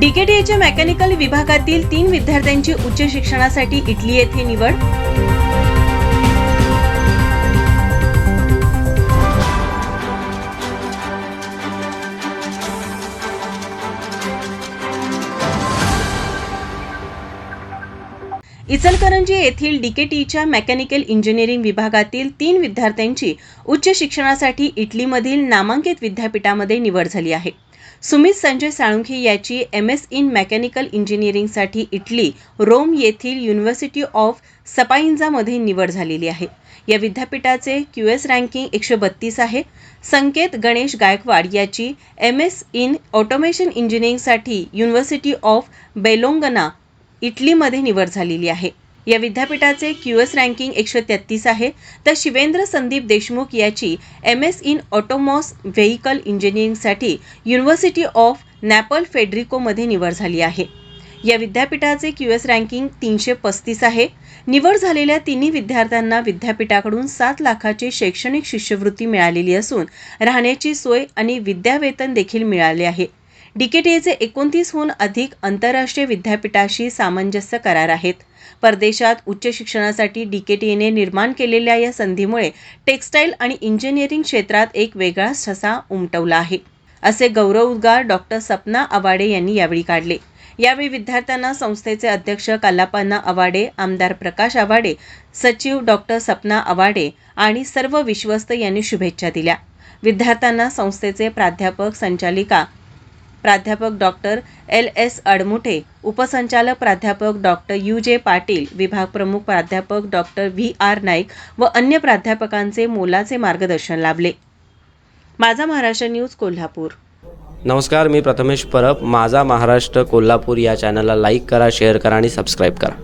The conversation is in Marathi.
डीकेटीएच्या मेकॅनिकल विभागातील तीन विद्यार्थ्यांची उच्च शिक्षणासाठी इटली येथे निवड. इचलकरंजी येथील डीकेटीच्या मेकॅनिकल इंजिनिअरिंग विभागातील तीन विद्यार्थ्यांची उच्च शिक्षणासाठी इटलीमधील नामांकित विद्यापीठामध्ये निवड झाली आहे. सुमित संजय साळुंखे याची एम एस इन मेकॅनिकल इंजिनिअरिंगसाठी इटली रोम येथील युनिव्हर्सिटी ऑफ सपाइंजामध्ये निवड झालेली आहे. या विद्यापीठाचे क्यू एस रँकिंग एकशे बत्तीस आहे. संकेत गणेश गायकवाड याची एम एस इन ऑटोमेशन इंजिनिअरिंगसाठी युनिव्हर्सिटी ऑफ बेलोंगना इटलीमध्ये निवड झालेली आहे. या विद्यापीठाचे क्यू एस रँकिंग एकशे तेहतीस आहे. तर शिवेंद्र संदीप देशमुख याची M S in autonomous vehicle इंजिनिअरिंगसाठी university of Naples फेडरिकोमध्ये निवड झाली आहे. या विद्यापीठाचे क्यू एस रँकिंग तीनशे पस्तीस आहे. निवड झालेल्या तिन्ही विद्यार्थ्यांना विद्यापीठाकडून सात लाखाची शैक्षणिक शिष्यवृत्ती मिळालेली असून राहण्याची सोय आणि विद्यावेतन देखील मिळाले आहे. डीकेटीएचे एकोणतीसहून अधिक आंतरराष्ट्रीय विद्यापीठाशी सामंजस्य करार आहेत. परदेशात उच्च शिक्षणासाठी डीकेटीएने निर्माण केलेल्या या संधीमुळे टेक्स्टाईल आणि इंजिनिअरिंग क्षेत्रात एक वेगळाच ठसा उमटवला आहे. असे गौरवोद्गार डॉक्टर सपना आवाडे यांनी यावेळी काढले. यावेळी विद्यार्थ्यांना संस्थेचे अध्यक्ष कल्लापन्ना आवाडे आमदार प्रकाश आवाडे सचिव डॉक्टर सपना आवाडे आणि सर्व विश्वस्त यांनी शुभेच्छा दिल्या. विद्यार्थ्यांना संस्थेचे प्राध्यापक संचालिका प्राध्यापक डॉक्टर एल एस अडमुठे उपसंचालक प्राध्यापक डॉक्टर यू जे पाटील विभाग प्रमुख प्राध्यापक डॉक्टर व्ही आर नाईक व अन्य प्राध्यापकांचे मोलाचे मार्गदर्शन लाभले. माझा महाराष्ट्र न्यूज कोल्हापूर. नमस्कार मी प्रथमेश परब. माझा महाराष्ट्र कोल्हापूर या चॅनलला लाईक करा शेअर करा आणि सबस्क्राईब करा.